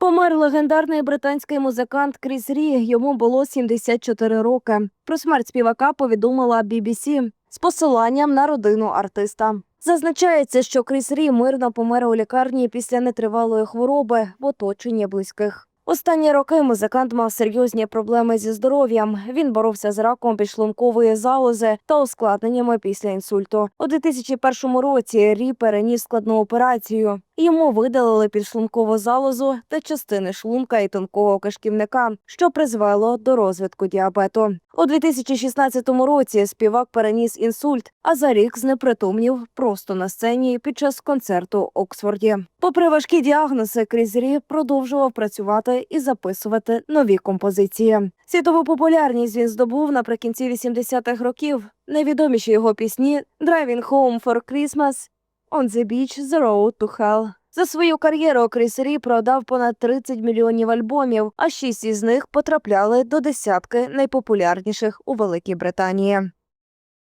Помер легендарний британський музикант Кріс Рі. Йому було 74 роки. Про смерть співака повідомила BBC з посиланням на родину артиста. Зазначається, що Кріс Рі мирно помер у лікарні після нетривалої хвороби в оточенні близьких. Останні роки музикант мав серйозні проблеми зі здоров'ям. Він боровся з раком підшлункової залози та ускладненнями після інсульту. У 2001 році Рі переніс складну операцію. Йому видалили підшлункову залозу та частини шлунка і тонкого кишківника, що призвело до розвитку діабету. У 2016 році співак переніс інсульт, а за рік знепритомнів просто на сцені під час концерту в Оксфорді. Попри важкі діагнози, Кріс Рі продовжував працювати і записувати нові композиції. Світову популярність він здобув наприкінці 80-х років. Найвідоміші його пісні «Driving Home for Christmas», «On the Beach», «The Road to Hell». За свою кар'єру Кріс Рі продав понад 30 мільйонів альбомів, а шість із них потрапляли до десятки найпопулярніших у Великій Британії.